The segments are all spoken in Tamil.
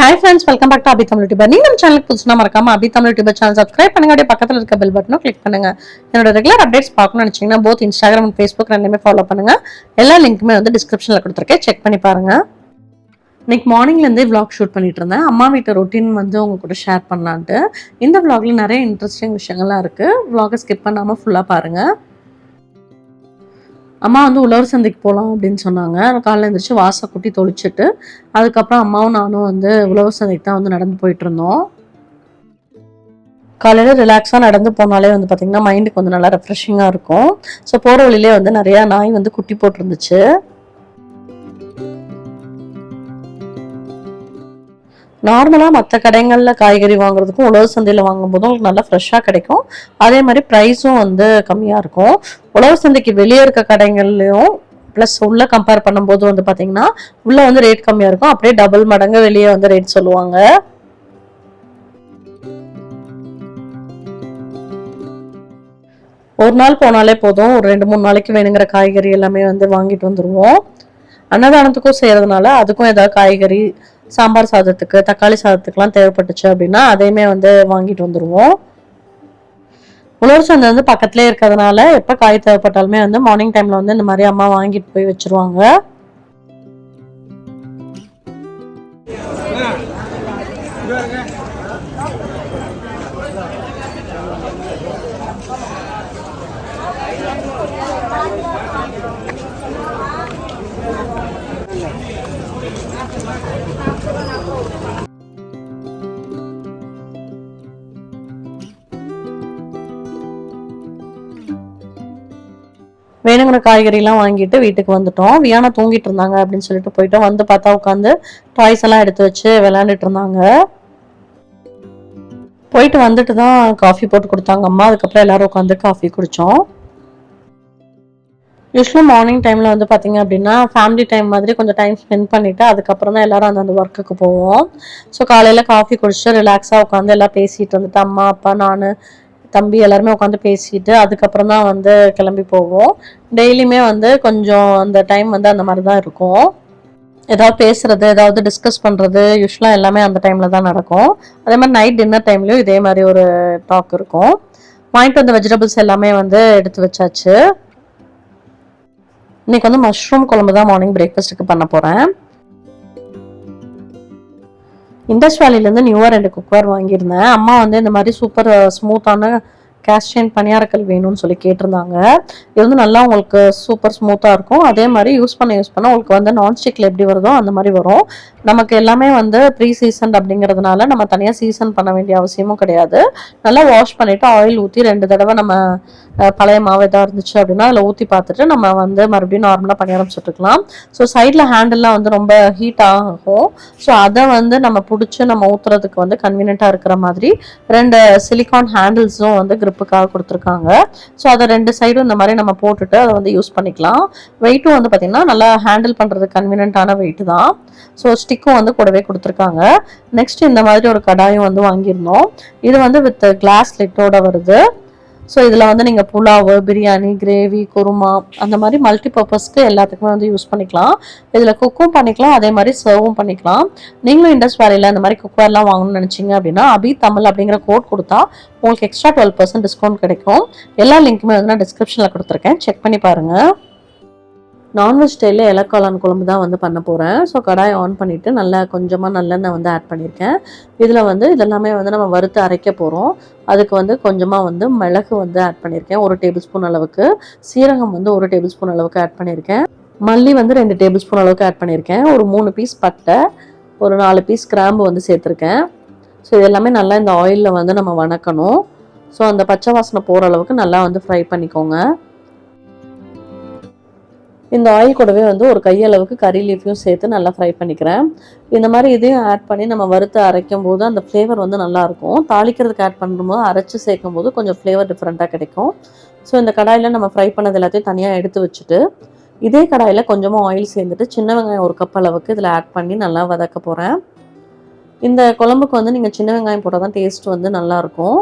Hi friends welcome back to Abhi Tamil YouTuber நீங்க நம்ம சேனலுக்கு புதுசுனா மறக்காம Abhi Tamil YouTuber channel subscribe பண்ணுங்க. அப்படியே பக்கத்தில் இருக்க பெல் பட்டனும் கிளிக் பண்ணுங்க. என்னோட ரெகுலர் அப்டேட்ஸ் பார்க்கணும்னு நினச்சிங்கன்னா போத் இன்ஸ்டாகிராம் அண்ட் ஃபேஸ்புக் ரெண்டுமே ஃபாலோ பண்ணுங்க. எல்லா லிங்க்குமே வந்து டிஸ்கிரிப்ஷனில் கொடுத்துருக்கேன். செக் பண்ணி பாருங்க. இன்னைக்கு மார்னிங்லேருந்தே விளாக் ஷூட் பண்ணிட்டு இருந்தேன். அம்மா வீட்டு ரொட்டீன் வந்து உங்க கூட ஷேர் பண்ணலான்ட்டு. இந்த விளாகில் நிறைய இன்ட்ரெஸ்டிங் விஷயங்கள்லாம் இருக்குது விளாகை ஸ்கிப் பண்ணாமல் ஃபுல்லாக பாருங்கள் அம்மா வந்து உழவர் சந்தைக்கு போகலாம் அப்படின்னு சொன்னாங்க. காலையில் எழுந்திரிச்சு வாசை குட்டி தொளிச்சுட்டு அதுக்கப்புறம் அம்மாவும் நானும் வந்து உழவர் சந்தைக்கு தான் வந்து நடந்து போயிட்டு இருந்தோம். காலையில் ரிலாக்ஸாக நடந்து போனாலே வந்து பார்த்திங்கன்னா மைண்டுக்கு வந்து நல்லா ரெஃப்ரெஷிங்காக இருக்கும். ஸோ போகிற வழியிலே வந்து நிறையா நாய் வந்து குட்டி போட்டிருந்துச்சு. நார்மலாக மற்ற கடைகளில் காய்கறி வாங்குறதுக்கும் உழவு சந்தையில் வாங்கும்போதும் உங்களுக்கு நல்லா ஃப்ரெஷ்ஷாக கிடைக்கும். அதே மாதிரி ப்ரைஸும் வந்து கம்மியாக இருக்கும். உழவு சந்தைக்கு வெளியே இருக்க கடைகள்லையும் ப்ளஸ் உள்ள கம்பேர் பண்ணும்போது வந்து பார்த்தீங்கன்னா உள்ள வந்து ரேட் கம்மியாக இருக்கும். அப்படியே டபுள் மடங்கு வெளியே வந்து ரேட் சொல்லுவாங்க. ஒரு நாள் போனாலே போதும். ஒரு ரெண்டு மூணு நாளைக்கு வேணுங்கிற காய்கறி எல்லாமே வந்து வாங்கிட்டு வந்துடுவோம் அன்னதானத்துக்கும் செய்யறதுனால அதுக்கும் ஏதாவது காய்கறி சாம்பார் சாதத்துக்கு தக்காளி சாதத்துக்குலாம் தேவைப்பட்டுச்சு அப்படின்னா அதையுமே வந்து வாங்கிட்டு வந்துடுவோம் உழவர் சந்தை வந்து பக்கத்துலேயே இருக்கிறதுனால எப்போ காய் தேவைப்பட்டாலுமே வந்து மார்னிங் டைமில் வந்து இந்த மாதிரி அம்மா வாங்கிட்டு போய் வச்சிருவாங்க. வேணுங்கிற காய்கறிலாம் வாங்கிட்டு வீட்டுக்கு வந்துட்டோம். வியானா தூங்கிட்டு இருந்தாங்க அப்படின்னு சொல்லிட்டு போயிட்டோம். வந்து பார்த்தா உட்காந்து டாய்ஸ் எல்லாம் எடுத்து வச்சு விளையாண்டுட்டு இருந்தாங்க. போயிட்டு வந்துட்டு தான் காஃபி போட்டு கொடுத்தாங்க அம்மா. அதுக்கப்புறம் எல்லாரும் உட்காந்து காஃபி குடித்தோம் யூஸ்வலாக மார்னிங் டைமில் வந்து பார்த்தீங்க அப்படின்னா ஃபேமிலி டைம் மாதிரி கொஞ்சம் டைம் ஸ்பெண்ட் பண்ணிவிட்டு அதுக்கப்புறம் தான் எல்லோரும் அந்தந்த ஒர்க்குக்கு போவோம். ஸோ காலையில் காஃபி குடிச்சிட்டு ரிலாக்ஸாக உட்காந்து எல்லாம் பேசிகிட்டு வந்துட்டு அம்மா அப்பா நான் தம்பி எல்லாருமே உட்காந்து பேசிட்டு அதுக்கப்புறம் தான் வந்து கிளம்பி போவோம். டெய்லியுமே வந்து கொஞ்சம் அந்த டைம் வந்து அந்த மாதிரி தான் இருக்கும். ஏதாவது பேசுறது ஏதாவது டிஸ்கஸ் பண்ணுறது யூஸ்வலாக எல்லாமே அந்த டைமில் தான் நடக்கும். அதே மாதிரி நைட் டின்னர் டைம்லையும் இதே மாதிரி ஒரு டாக் இருக்கும். வாங்கிட்டு வந்த வெஜிடபிள்ஸ் எல்லாமே வந்து எடுத்து வச்சாச்சு. இன்னைக்கு வந்து மஷ்ரூம் குழம்பு தான் மார்னிங் பிரேக்ஃபாஸ்ட்டுக்கு பண்ண போகிறேன் இண்டஸ்ட் வேலையிலேருந்து நியூவாக ரெண்டு குக்கர் வாங்கியிருந்தேன். அம்மா வந்து இந்த மாதிரி சூப்பர் ஸ்மூத்தான கேஸ்டியன் பணியாரக்கல் வேணும்னு சொல்லி கேட்டிருந்தாங்க. இது வந்து நல்லா உங்களுக்கு சூப்பர் ஸ்மூத்தாக இருக்கும். அதே மாதிரி யூஸ் பண்ண யூஸ் பண்ண உங்களுக்கு வந்து நான்ஸ்டிக்கில் எப்படி வருதோ அந்த மாதிரி வரும். நமக்கு எல்லாமே வந்து ப்ரீ சீசன் அப்படிங்கிறதுனால நம்ம தனியாக சீசன் பண்ண வேண்டிய அவசியமும் கிடையாது. நல்லா வாஷ் பண்ணிவிட்டு ஆயில் ஊற்றி ரெண்டு தடவை நம்ம பழைய மாவு எதாவது இருந்துச்சு அப்படின்னா அதில் ஊற்றி பார்த்துட்டு நம்ம வந்து மறுபடியும் நார்மலாக பணியாரம் சுட்டுக்கலாம் ஸோ சைடில் ஹேண்டில்லாம் வந்து ரொம்ப ஹீட் ஆகும். ஸோ அதை வந்து நம்ம பிடிச்சி நம்ம ஊற்றுறதுக்கு வந்து கன்வீனியண்ட்டாக இருக்கிற மாதிரி ரெண்டு சிலிகான் ஹேண்டில்ஸும் வந்து gripக்காக கொடுத்துருக்காங்க. ஸோ அதை ரெண்டு சைடும் இந்த மாதிரி நம்ம போட்டுட்டு அதை வந்து யூஸ் பண்ணிக்கலாம். வெயிட்டும் வந்து பார்த்திங்கன்னா நல்லா ஹேண்டில் பண்ணுறது கன்வீனியண்ட்டான வெயிட் தான். ஸோ ஸ்டிக்கும் வந்து கூடவே கொடுத்துருக்காங்க. நெக்ஸ்ட் இந்த மாதிரி ஒரு கடாயும் வந்து வாங்கியிருந்தோம். இது வந்து வித் கிளாஸ் லிட்டோட வருது. ஸோ இதில் வந்து நீங்கள் புலாவு பிரியாணி கிரேவி குருமா அந்த மாதிரி மல்டி பர்பஸ்க்கு எல்லாத்துக்குமே வந்து யூஸ் பண்ணிக்கலாம். இதில் குக்கும் பண்ணிக்கலாம் அதே மாதிரி சர்வும் பண்ணிக்கலாம். நீங்களும் இண்டஸ் வேலையில் இந்த மாதிரி குக்வேர்லாம் வாங்கணும்னு நினச்சிங்க அப்படின்னா அபி தமிழ் அப்படிங்கிற கோட் கொடுத்தா உங்களுக்கு எக்ஸ்ட்ரா டுவெல் பர்சன்ட் டிஸ்கவுண்ட் கிடைக்கும். எல்லா லிங்க்குமே வந்து நான் டிஸ்கிரிப்ஷனில் கொடுத்துருக்கேன். செக் பண்ணி பாருங்கள் நான்வெஜ் ஸ்டைலில் இலக்காளான் குழம்பு தான் வந்து பண்ண போகிறேன் ஸோ கடாயை ஆன் பண்ணிவிட்டு நல்லா கொஞ்சமாக நல்லெண்ணெய் வந்து ஆட் பண்ணியிருக்கேன் இதில் வந்து இதெல்லாமே வந்து நம்ம வறுத்து அரைக்க போகிறோம் அதுக்கு வந்து கொஞ்சமாக வந்து மிளகு வந்து ஆட் பண்ணியிருக்கேன் ஒரு டேபிள் ஸ்பூன் அளவுக்கு. சீரகம் வந்து ஒரு டேபிள் ஸ்பூன் அளவுக்கு ஆட் பண்ணியிருக்கேன் மல்லி வந்து ரெண்டு டேபிள் ஸ்பூன் அளவுக்கு ஆட் பண்ணியிருக்கேன் ஒரு மூணு பீஸ் பட்டை ஒரு நாலு பீஸ் கிராம்பு வந்து சேர்த்துருக்கேன். ஸோ இது எல்லாமே நல்லா இந்த ஆயிலில் வந்து நம்ம வணக்கணும். ஸோ அந்த பச்சை வாசனை போகிற அளவுக்கு நல்லா வந்து ஃப்ரை பண்ணிக்கோங்க. இந்த ஆயில் கூடவே வந்து ஒரு கையளவுக்கு கறி லீஃபையும் சேர்த்து நல்லா ஃப்ரை பண்ணிக்கிறேன். இந்த மாதிரி இதையும் ஆட் பண்ணி நம்ம வறுத்து அரைக்கும் போது அந்த ஃப்ளேவர் வந்து நல்லாயிருக்கும் தாளிக்கிறதுக்கு ஆட் பண்ணும்போது அரைச்சி சேர்க்கும் போது கொஞ்சம் ஃப்ளேவர் டிஃப்ரெண்ட்டாக கிடைக்கும். ஸோ இந்த கடாயில் நம்ம ஃப்ரை பண்ணது எல்லாத்தையும் தனியாக எடுத்து வச்சுட்டு இதே கடாயில் கொஞ்சமாக ஆயில் சேர்ந்துட்டு சின்ன வெங்காயம் ஒரு கப் அளவுக்கு இதில் ஆட் பண்ணி நல்லா வதக்க போகிறேன் இந்த குழம்புக்கு வந்து நீங்கள் சின்ன வெங்காயம் போட்டால் தான் டேஸ்ட் வந்து நல்லாயிருக்கும்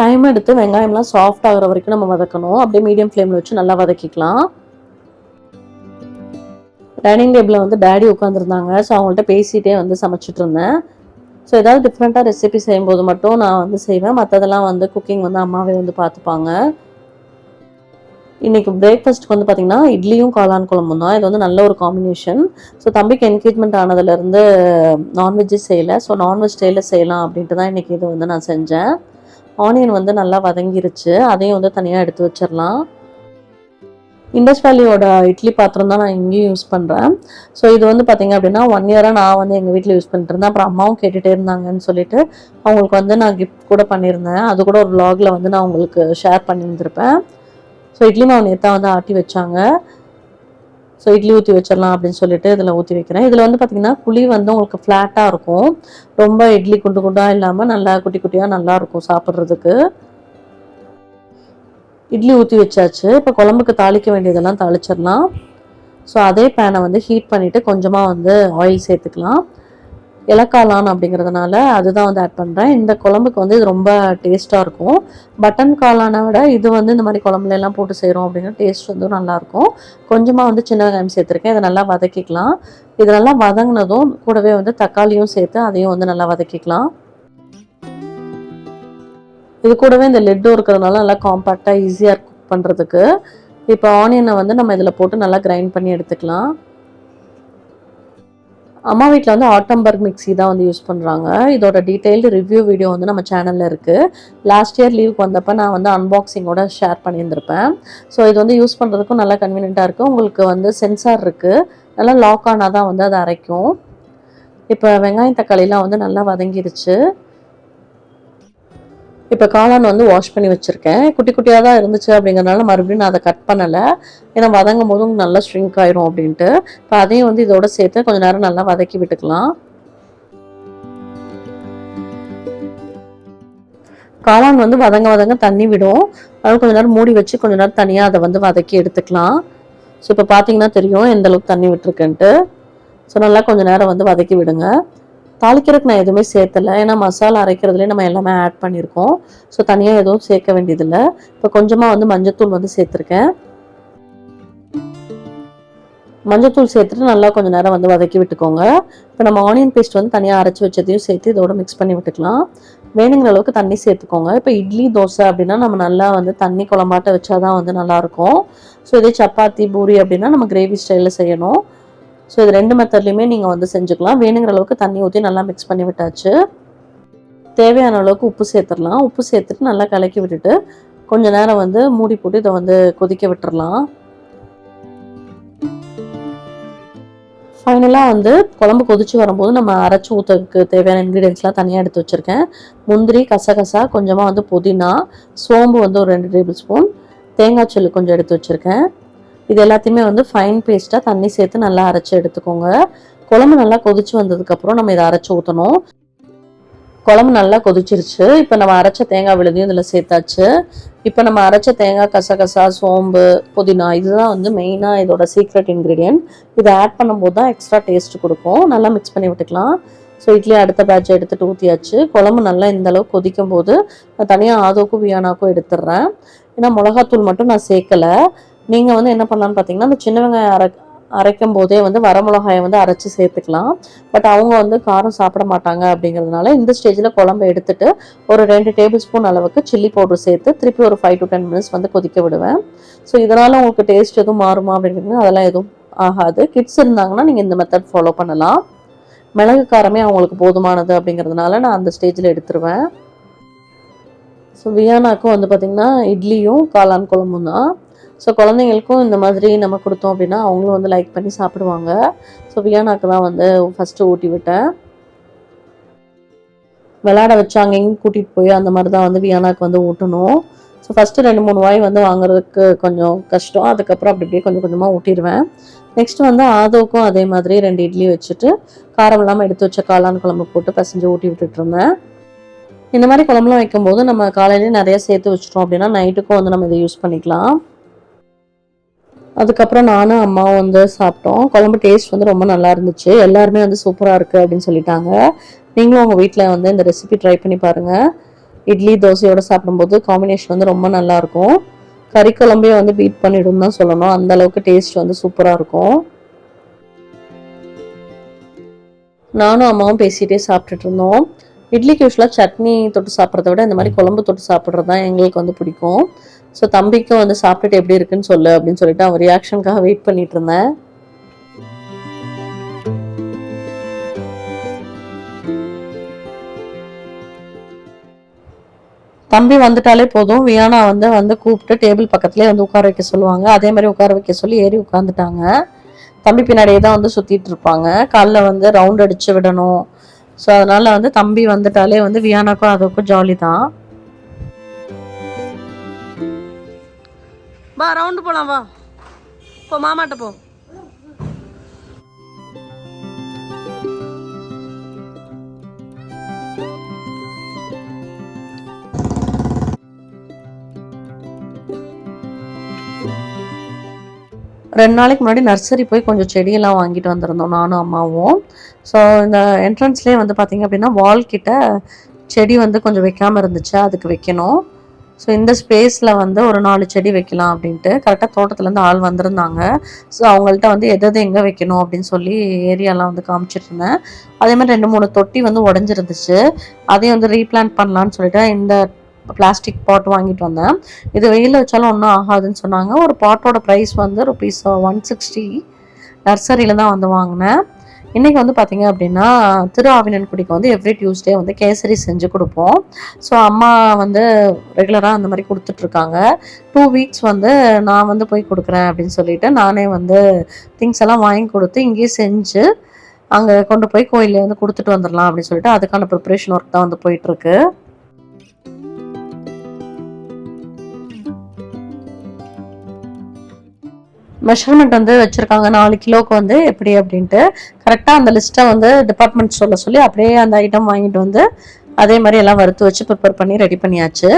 டைம் எடுத்து வெங்காயம்லாம் சாஃப்ட் ஆகிற வரைக்கும் நம்ம வதக்கணும். அப்படியே மீடியம் ஃப்ளேமில் வச்சு நல்லா வதக்கிக்கலாம். டைனிங் டேபிளில் வந்து டேடி உட்காந்துருந்தாங்க ஸோ அவங்கள்ட்ட பேசிகிட்டே வந்து சமைச்சிட்டு இருந்தேன். ஸோ ஏதாவது டிஃப்ரெண்ட்டாக ரெசிபி செய்யும்போது மட்டும் நான் வந்து செய்வேன். மற்றதெல்லாம் வந்து குக்கிங் வந்து அம்மாவே வந்து பார்த்துப்பாங்க இன்றைக்கி பிரேக்ஃபாஸ்ட்டுக்கு வந்து பார்த்திங்கன்னா இட்லியும் காளான் குழம்பும் தான். இது வந்து நல்ல ஒரு காம்பினேஷன் ஸோ தம்பிக்கு என்கேஜ்மெண்ட் ஆனதுலேருந்து நான்வெஜ்ஜே செய்யலை. ஸோ நான்வெஜ் ஸ்டைலில் செய்யலாம் அப்படின்ட்டு தான் இன்றைக்கி இது வந்து நான் செஞ்சேன். ஆனியன் வந்து நல்லா வதங்கிருச்சு. அதையும் வந்து தனியாக எடுத்து வச்சிடலாம். இண்டஸ் வேலியோட இட்லி பாத்திரம் தான் நான் இங்கேயும் யூஸ் பண்ணுறேன் ஸோ இது வந்து பார்த்திங்க அப்படின்னா ஒன் இயராக நான் வந்து எங்கள் வீட்டில் யூஸ் பண்ணிட்டு இருந்தேன். அப்புறம் அம்மாவும் கேட்டுகிட்டே இருந்தாங்கன்னு சொல்லிட்டு அவங்களுக்கு வந்து நான் கிஃப்ட் கூட பண்ணியிருந்தேன். அது கூட ஒரு வ்ளாகில் வந்து நான் உங்களுக்கு ஷேர் பண்ணியிருந்திருப்பேன். ஸோ இட்லி மாவு நேத்தா வந்து ஆட்டி வச்சாங்க. ஸோ இட்லி ஊற்றி வச்சிடலாம் அப்படின்னு சொல்லிட்டு இதில் ஊற்றி வைக்கிறேன். இதில் வந்து பார்த்திங்கன்னா குழி வந்து உங்களுக்கு ஃப்ளாட்டாக இருக்கும். ரொம்ப இட்லி குண்டு குண்டாக இல்லாமல் நல்லா குட்டி குட்டியாக நல்லாயிருக்கும் சாப்பிட்றதுக்கு. இட்லி ஊற்றி வச்சாச்சு. இப்போ குழம்புக்கு தாளிக்க வேண்டியதெல்லாம் தாளிச்சிடலாம். ஸோ அதே பேனை வந்து ஹீட் பண்ணிவிட்டு கொஞ்சமாக வந்து ஆயில் சேர்த்துக்கலாம். இலக்காளான் அப்படிங்கிறதுனால அதுதான் வந்து ஆட் பண்ணுறேன் இந்த குழம்புக்கு வந்து இது ரொம்ப டேஸ்ட்டாக இருக்கும். பட்டன் காளானை விட இது வந்து இந்த மாதிரி குழம்புல எல்லாம் போட்டு செய்கிறோம் அப்படிங்கிற டேஸ்ட் வந்து நல்லாயிருக்கும் கொஞ்சமாக வந்து சின்ன வெங்காயம் சேர்த்துருக்கேன். இதை நல்லா வதக்கிக்கலாம். இது நல்லா வதங்கினதும் கூடவே வந்து தக்காளியும் சேர்த்து அதையும் வந்து நல்லா வதக்கிக்கலாம். இது கூடவே இந்த லெட்டும் இருக்கிறதுனால நல்லா காம்பாக்டாக ஈஸியாக குக் பண்ணுறதுக்கு இப்போ ஆனியனை வந்து நம்ம இதில் போட்டு நல்லா கிரைண்ட் பண்ணி எடுத்துக்கலாம். அம்மா வீட்டில் வந்து ஆட்டம்பர்க் மிக்ஸி தான் வந்து யூஸ் பண்ணுறாங்க இதோட டீட்டெயில்டு ரிவ்யூ வீடியோ வந்து நம்ம சேனலில் இருக்குது லாஸ்ட் இயர் லீவுக்கு வந்தப்போ நான் வந்து அன்பாக்சிங்கோட ஷேர் பண்ணியிருந்திருப்பேன். ஸோ இது வந்து யூஸ் பண்ணுறதுக்கும் நல்லா கன்வீனியண்ட்டாக இருக்குது உங்களுக்கு வந்து சென்சார் இருக்குது நல்லா லாக் ஆனால் தான் வந்து அது அரைக்கும். இப்போ வெங்காயம் தக்காளிலாம் வந்து நல்லா வதங்கிடுச்சு இப்போ காளான் வந்து வாஷ் பண்ணி வச்சுருக்கேன். குட்டி குட்டியாக தான் இருந்துச்சு அப்படிங்கிறனால மறுபடியும் நான் அதை கட் பண்ணலை. ஏன்னா வதங்கும் போதும் நல்லா ஸ்ட்ரிங்க் ஆயிரும் அப்படின்ட்டு. இப்போ அதையும் வந்து இதோட சேர்த்து கொஞ்ச நேரம் நல்லா வதக்கி விட்டுக்கலாம். காளான் வந்து வதங்க வதங்க தண்ணி விடும். அதாவது கொஞ்ச நேரம் மூடி வச்சு கொஞ்ச நேரம் தனியாக அதை வந்து வதக்கி எடுத்துக்கலாம். ஸோ இப்போ பார்த்தீங்கன்னா தெரியும் எந்த அளவுக்கு தண்ணி விட்டுருக்குன்ட்டு. ஸோ நல்லா கொஞ்சம் நேரம் வந்து வதக்கி விடுங்க. தாளிக்கிறதுக்கு நான் எதுவுமே சேர்த்தல ஏன்னா மசாலா அரைக்கிறதுலேயே நம்ம எல்லாமே ஆட் பண்ணியிருக்கோம் ஸோ தனியாக எதுவும் சேர்க்க வேண்டியதில்லை. இப்போ கொஞ்சமாக வந்து மஞ்சத்தூள் வந்து சேர்த்துருக்கேன். மஞ்சத்தூள் சேர்த்துட்டு நல்லா கொஞ்சம் நேரம் வந்து வதக்கி விட்டுக்கோங்க. இப்போ நம்ம ஆனியன் பேஸ்ட் வந்து தனியாக அரைச்சி வச்சதையும் சேர்த்து இதோட மிக்ஸ் பண்ணி விட்டுக்கலாம். வேணுங்கிற அளவுக்கு தண்ணி சேர்த்துக்கோங்க. இப்போ இட்லி தோசை அப்படின்னா நம்ம நல்லா வந்து தண்ணி குழம்பாட்ட வச்சாதான் வந்து நல்லாயிருக்கும் ஸோ இதே சப்பாத்தி பூரி அப்படின்னா நம்ம கிரேவி ஸ்டைலில் செய்யணும். ஸோ இது ரெண்டு மெத்தட்லையுமே நீங்கள் வந்து செஞ்சுக்கலாம். வேணுங்கிற அளவுக்கு தண்ணி ஊற்றி நல்லா மிக்ஸ் பண்ணி விட்டாச்சு. தேவையான அளவுக்கு உப்பு சேர்த்துடலாம். உப்பு சேர்த்துட்டு நல்லா கலக்கி விட்டுட்டு கொஞ்சம் நேரம் வந்து மூடி போட்டு இதை வந்து கொதிக்க விட்டுறலாம். ஃபைனலாக வந்து குழம்பு கொதிச்சு வரும்போது நம்ம அரைச்சி ஊற்றுக்கு தேவையான இன்க்ரீடியன்ஸ்லாம் தனியாக எடுத்து வச்சுருக்கேன். முந்திரி கசகசா கொஞ்சமாக வந்து புதினா சோம்பு வந்து ஒரு ரெண்டு டேபிள் ஸ்பூன் தேங்காய் சில்லு கொஞ்சம் எடுத்து வச்சுருக்கேன். இது எல்லாத்தையுமே வந்து ஃபைன் பேஸ்ட்டாக தண்ணி சேர்த்து நல்லா அரைச்சி எடுத்துக்கோங்க. குழம்பு நல்லா கொதிச்சு வந்ததுக்கப்புறம் நம்ம இதை அரைச்சி ஊற்றணும் குழம்பு நல்லா கொதிச்சிருச்சு. இப்போ நம்ம அரைச்ச தேங்காய் விழுதையும் இதில் சேர்த்தாச்சு. இப்போ நம்ம அரைச்ச தேங்காய் கசகசா சோம்பு புதினா இதுதான் வந்து மெயினாக இதோட சீக்ரெட் இன்க்ரீடியன்ட் இதை ஆட் பண்ணும்போது தான் எக்ஸ்ட்ரா டேஸ்ட் கொடுக்கும். நல்லா மிக்ஸ் பண்ணி விட்டுக்கலாம். ஸோ இட்லி அடுத்த பேட்ச் எடுத்துட்டு ஊற்றியாச்சு குழம்பு நல்லா இந்த அளவுக்கு கொதிக்கும் போது நான் தனியாக ஆதோக்கும் வியானாக்கும் எடுத்துடுறேன். ஏன்னா மிளகாத்தூள் மட்டும் நான் சேர்க்கலை. நீங்கள் வந்து என்ன பண்ணலான்னு பார்த்தீங்கன்னா அந்த சின்ன வெங்காயம் அரை அரைக்கும் போதே வந்து வரமிளகாயை வந்து அரைச்சி சேர்த்துக்கலாம். பட் அவங்க வந்து காரம் சாப்பிட மாட்டாங்க அப்படிங்கிறதுனால இந்த ஸ்டேஜில் குழம்பு எடுத்துட்டு ஒரு ரெண்டு டேபிள் ஸ்பூன் அளவுக்கு சில்லி பவுடர் சேர்த்து திருப்பி ஒரு ஃபைவ் டு டென் மினிட்ஸ் வந்து கொதிக்க விடுவேன். ஸோ இதனால் உங்களுக்கு டேஸ்ட் எதுவும் மாறுமா அப்படிங்கிறது அதெல்லாம் எதுவும் ஆகாது. கிட்ஸ் இருந்தாங்கன்னா நீங்கள் இந்த மெத்தட் ஃபாலோ பண்ணலாம். மிளகு காரமே அவங்களுக்கு போதுமானது அப்படிங்கிறதுனால நான் அந்த ஸ்டேஜில் எடுத்துருவேன். ஸோ வியானாக்கும் வந்து பார்த்திங்கன்னா இட்லியும் காளான் குழம்பும் தான். ஸோ குழந்தைங்களுக்கும் இந்த மாதிரி நம்ம கொடுத்தோம் அப்படின்னா அவங்களும் வந்து லைக் பண்ணி சாப்பிடுவாங்க. ஸோ வியானாக்கு தான் வந்து ஃபஸ்ட்டு ஊட்டி விட்டேன். விளையாட வச்சாங்க எங்கேயும் கூட்டிகிட்டு போய் அந்த மாதிரி தான் வந்து வியானாக்கு வந்து ஊட்டணும். ஸோ ஃபஸ்ட்டு ரெண்டு மூணு வாய் வந்து வாங்குறதுக்கு கொஞ்சம் கஷ்டம். அதுக்கப்புறம் அப்படி அப்படியே கொஞ்சம் கொஞ்சமாக ஊட்டிடுவேன். நெக்ஸ்ட் வந்து ஆதோக்கும் அதே மாதிரி ரெண்டு இட்லி வச்சுட்டு காரம் இல்லாமல் எடுத்து வச்ச காளான் குழம்பு போட்டு பசஞ்சு ஊட்டி விட்டுட்டு இருந்தேன். இந்த மாதிரி குழம்புலாம் வைக்கும்போது நம்ம காலையிலேயே நிறைய சேர்த்து வச்சிட்டோம் அப்படின்னா நைட்டுக்கும் வந்து நம்ம இதை யூஸ் பண்ணிக்கலாம். அதுக்கப்புறம் நானும் அம்மாவும் வந்து சாப்பிட்டோம். குழம்பு டேஸ்ட் வந்து ரொம்ப நல்லா இருந்துச்சு. எல்லாருமே வந்து சூப்பராக இருக்குது அப்படின்னு சொல்லிட்டாங்க. நீங்களும் உங்கள் வீட்டில் வந்து இந்த ரெசிபி ட்ரை பண்ணி பாருங்கள் இட்லி தோசையோடு சாப்பிடும்போது காம்பினேஷன் வந்து ரொம்ப நல்லாயிருக்கும் கறி குழம்பையும் வந்து பீட் பண்ணிடும் தான் சொல்லணும். அந்த அளவுக்கு டேஸ்ட் வந்து சூப்பராக இருக்கும். நானும் அம்மாவும் பேசிகிட்டே சாப்பிட்டுட்டு இருந்தோம். இட்லிக்கு யூஸ்வலாக சட்னி தொட்டு சாப்பிட்றத விட இந்த மாதிரி குழம்பு தொட்டு சாப்பிட்றது தான் எங்களுக்கு வந்து பிடிக்கும். ஸோ தம்பிக்கும் வந்து சாப்பிட்டுட்டு எப்படி இருக்குன்னு சொல்லு அப்படின்னு சொல்லிட்டு அவன் ரியாக்ஷனுக்காக வெயிட் பண்ணிட்டு இருந்தேன். தம்பி வந்துட்டாலே போதும். வியானா வந்து வந்து கூப்பிட்டு டேபிள் பக்கத்துலேயே வந்து உட்கார வைக்க சொல்லுவாங்க. அதே மாதிரி உட்கார வைக்க சொல்லி ஏறி உட்காந்துட்டாங்க தம்பி பின்னாடியே தான் வந்து சுற்றிட்டு இருப்பாங்க. காலைல வந்து ரவுண்ட் அடிச்சு விடணும். ஸோ அதனால வந்து தம்பி வந்துட்டாலே வந்து வியானாக்கும் அதுக்கும் ஜாலி தான் வா ரவுண்டு போலாம் வா. இப்போ மாமாட்ட போ. ரெண்டு நாளைக்கு முன்னாடி நர்சரி போய் கொஞ்சம் செடியெல்லாம் வாங்கிட்டு வந்திருந்தோம் நானும் அம்மாவும். ஸோ இந்த என்ட்ரன்ஸ்லேயே வந்து பார்த்தீங்க அப்படின்னா வால் கிட்ட செடி வந்து கொஞ்சம் வைக்காமல் இருந்துச்சு அதுக்கு வைக்கணும். ஸோ இந்த ஸ்பேஸில் வந்து ஒரு நாலு செடி வைக்கலாம் அப்படின்ட்டு கரெக்டாக தோட்டத்துலேருந்து ஆள் வந்திருந்தாங்க. ஸோ அவங்கள்ட்ட வந்து எது எங்கே வைக்கணும் அப்படின்னு சொல்லி ஏரியாலாம் வந்து காமிச்சிட்டு இருந்தேன். அதே மாதிரி ரெண்டு மூணு தொட்டி வந்து உடஞ்சிருந்துச்சு. அதையும் வந்து ரீப்ளான்ட் பண்ணலான்னு சொல்லிட்டு இந்த பிளாஸ்டிக் பாட் வாங்கிட்டு வந்தேன். இது வெயிலில் வச்சாலும் ஒன்றும் ஆகாதுன்னு சொன்னாங்க. ஒரு பாட்டோட ப்ரைஸ் வந்து ருபீஸ் ஒன் சிக்ஸ்டி நர்சரியில் தான் வந்து வாங்கினேன். இன்றைக்கி வந்து பார்த்திங்க அப்படின்னா திரு ஆவினன்குடிக்கு வந்து எவ்ரி டியூஸ்டே வந்து கேசரி செஞ்சு கொடுப்போம். ஸோ அம்மா வந்து ரெகுலராக அந்த மாதிரி கொடுத்துட்ருக்காங்க டூ வீக்ஸ் வந்து நான் வந்து போய் கொடுக்குறேன் அப்படின்னு சொல்லிட்டு நானே வந்து திங்ஸ் எல்லாம் வாங்கி கொடுத்து இங்கேயே செஞ்சு அங்கே கொண்டு போய் கோயிலே வந்து கொடுத்துட்டு வந்துடலாம் அப்படின்னு சொல்லிட்டு அதுக்கான ப்ரிப்ரேஷன் ஒர்க் தான் வந்து போயிட்டுருக்கு மெஷர்மெண்ட் வந்து வச்சுருக்காங்க. நாலு கிலோவுக்கு வந்து எப்படி அப்படின்ட்டு. கரெக்டாக அந்த லிஸ்ட்டை வந்து டிபார்ட்மெண்ட் சொல்ல சொல்லி அப்படியே அந்த ஐட்டம் வாங்கிட்டு வந்து அதே மாதிரி எல்லாம் வறுத்து வச்சு ப்ரிப்பேர் பண்ணி ரெடி பண்ணியாச்சு.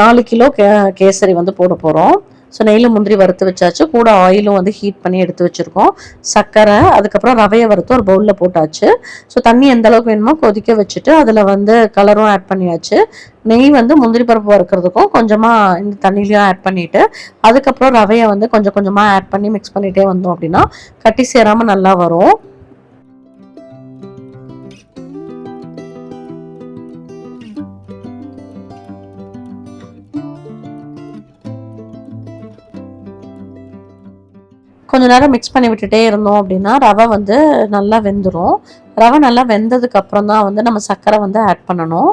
நாலு கிலோ கே கேசரி வந்து போட போகிறோம் ஸோ நெய்யில் முந்திரி வறுத்து வச்சாச்சு. கூட ஆயிலும் வந்து ஹீட் பண்ணி எடுத்து வச்சுருக்கோம். சர்க்கரை அதுக்கப்புறம் ரவையை வறுத்து ஒரு பவுலில் போட்டாச்சு. ஸோ தண்ணி எந்த அளவுக்கு வேணுமோ கொதிக்க வச்சுட்டு அதில் வந்து கலரும் ஆட் பண்ணியாச்சு. நெய் வந்து முந்திரி பருப்பு வறுக்கிறதுக்கும் கொஞ்சமாக இந்த தண்ணிலையும் ஆட் பண்ணிவிட்டு அதுக்கப்புறம் ரவையை வந்து கொஞ்சம் கொஞ்சமாக ஆட் பண்ணி மிக்ஸ் பண்ணிகிட்டே வந்தோம் அப்படின்னா கட்டி சேராமல் நல்லா வரும். கொஞ்ச நேரம் மிக்ஸ் பண்ணி விட்டுட்டே இருந்தோம் அப்படின்னா ரவை வந்து நல்லா வெந்துடும் ரவை நல்லா வெந்ததுக்கு அப்புறம் தான் வந்து நம்ம சர்க்கரை வந்து ஆட் பண்ணணும்.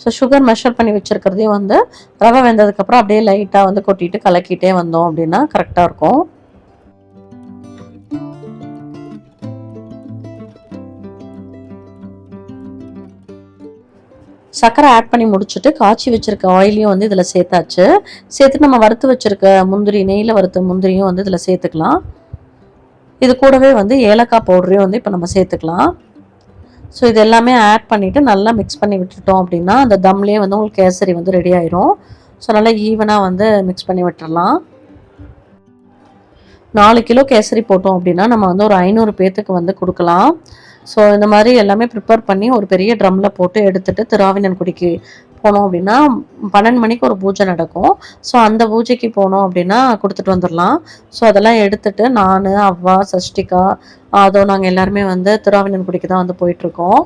ஸோ சுகர் மெஷர் பண்ணி வச்சுருக்கிறதையும் வந்து ரவை வெந்ததுக்கப்புறம் அப்படியே லைட்டாக வந்து கொட்டிட்டு கலக்கிட்டே வந்தோம் அப்படின்னா கரெக்டாக இருக்கும். சர்க்கரை ஆட் பண்ணி முடிச்சுட்டு காய்ச்சி வச்சுருக்க ஆயிலையும் வந்து இதில் சேர்த்தாச்சு. சேர்த்து நம்ம வறுத்து வச்சுருக்க முந்திரி நெய்யில் வறுத்த முந்திரியும் வந்து இதில் சேர்த்துக்கலாம். இது கூடவே வந்து ஏலக்காய் பவுடரையும் வந்து இப்போ நம்ம சேர்த்துக்கலாம். ஸோ இது எல்லாமே ஆட் பண்ணிவிட்டு நல்லா மிக்ஸ் பண்ணி விட்டுட்டோம் அப்படின்னா அந்த தம்லேயே வந்து உங்களுக்கு கேசரி வந்து ரெடி ஆயிரும். ஸோ நல்லா ஈவனாக வந்து மிக்ஸ் பண்ணி விட்டுறலாம். நாலு கிலோ கேசரி போட்டோம் அப்படின்னா நம்ம வந்து ஒரு ஐநூறு பேர்த்துக்கு வந்து கொடுக்கலாம். ஸோ இந்த மாதிரி எல்லாமே ப்ரிப்பேர் பண்ணி ஒரு பெரிய ட்ரம்மில் போட்டு எடுத்துட்டு திருவாவினன்குடிக்கு போனோம் அப்படின்னா பன்னெண்டு மணிக்கு ஒரு பூஜை நடக்கும். ஸோ அந்த பூஜைக்கு போனோம் அப்படின்னா கொடுத்துட்டு வந்துடலாம் ஸோ அதெல்லாம் எடுத்துட்டு நான் அவ்வா சஷ்டிகா அதோ நாங்கள் எல்லாருமே வந்து திருவாவினன்குடிக்கு தான் வந்து போயிட்டுருக்கோம்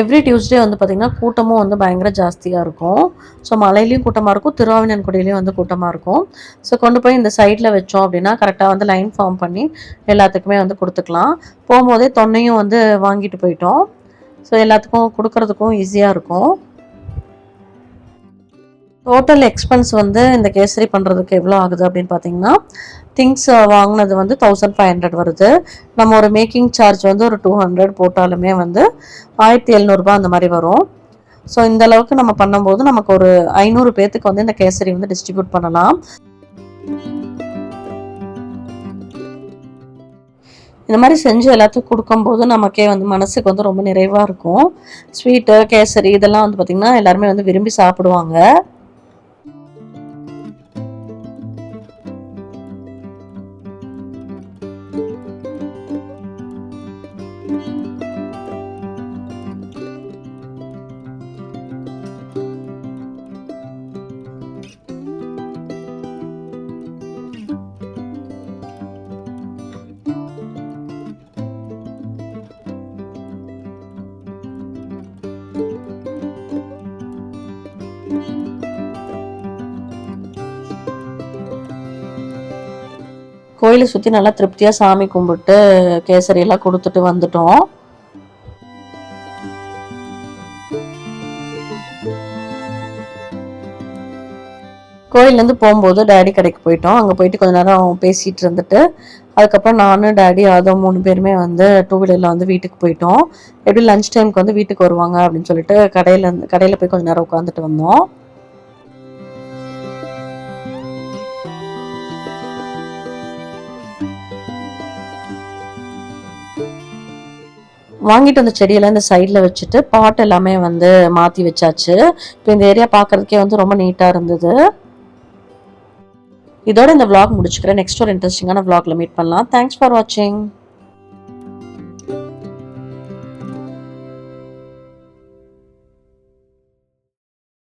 எவ்ரி டியூஸ்டே வந்து பார்த்திங்கன்னா கூட்டமும் வந்து பயங்கர ஜாஸ்தியாக இருக்கும். ஸோ மலையிலையும் கூட்டமாக இருக்கும் திருவாவினன்குடியிலையும் வந்து கூட்டமாக இருக்கும். ஸோ கொண்டு போய் இந்த சைடில் வச்சோம் அப்படின்னா கரெக்டாக வந்து லைன் ஃபார்ம் பண்ணி எல்லாத்துக்குமே வந்து கொடுத்துக்கலாம். போகும்போதே தொன்னையும் வந்து வாங்கிட்டு போயிட்டோம். ஸோ எல்லாத்துக்கும் கொடுக்கறதுக்கும் ஈஸியாக இருக்கும். டோட்டல் எக்ஸ்பென்ஸ் வந்து இந்த கேசரி பண்ணுறதுக்கு எவ்வளோ ஆகுது அப்படின்னு பார்த்தீங்கன்னா திங்ஸ் வாங்கினது வந்து தௌசண்ட் ஃபைவ் ஹண்ட்ரட் வருது. நம்ம ஒரு மேக்கிங் சார்ஜ் வந்து ஒரு டூ ஹண்ட்ரட் போட்டாலுமே வந்து ஆயிரத்தி எழுநூறுபா அந்த மாதிரி வரும். ஸோ இந்த அளவுக்கு நம்ம பண்ணும்போது நமக்கு ஒரு ஐநூறு பேர்த்துக்கு வந்து இந்த கேசரி வந்து டிஸ்ட்ரிபியூட் பண்ணலாம். இந்த மாதிரி செஞ்சு எல்லாத்துக்கும் கொடுக்கும்போது நமக்கே வந்து மனசுக்கு வந்து ரொம்ப நிறைவாக இருக்கும். ஸ்வீட்டு கேசரி இதெல்லாம் வந்து பார்த்திங்கன்னா எல்லாருமே வந்து விரும்பி சாப்பிடுவாங்க. கோயிலை சுற்றி நல்லா திருப்தியாக சாமி கும்பிட்டு கேசரியெல்லாம் கொடுத்துட்டு வந்துட்டோம். கோயிலேருந்து போகும்போது டேடி கடைக்கு போயிட்டோம். அங்கே போயிட்டு கொஞ்ச நேரம் பேசிகிட்டு இருந்துட்டு அதுக்கப்புறம் நானும் டேடி அதோ மூணு பேருமே வந்து டூ வீலரில் வந்து வீட்டுக்கு போயிட்டோம். எப்படி லஞ்ச் டைமுக்கு வந்து வீட்டுக்கு வருவாங்க அப்படின்னு சொல்லிட்டு கடையில் இருந்து கடையில் போய் கொஞ்சம் நேரம் உட்காந்துட்டு வந்தோம். வாங்கிட்டு வந்த செடியெல்லாம் இந்த சைடில் வச்சுட்டு பாட் எல்லாமே வந்து மாற்றி வச்சாச்சு. இப்போ இந்த ஏரியா பார்க்கறதுக்கே வந்து ரொம்ப நீட்டாக இருந்தது. இதோட இந்த விளாக் முடிச்சுக்கிறேன். நெக்ஸ்ட் ஒரு இன்ட்ரெஸ்டிங்கான vlogல மீட் பண்ணலாம். தேங்க்ஸ் ஃபார் வாட்சிங்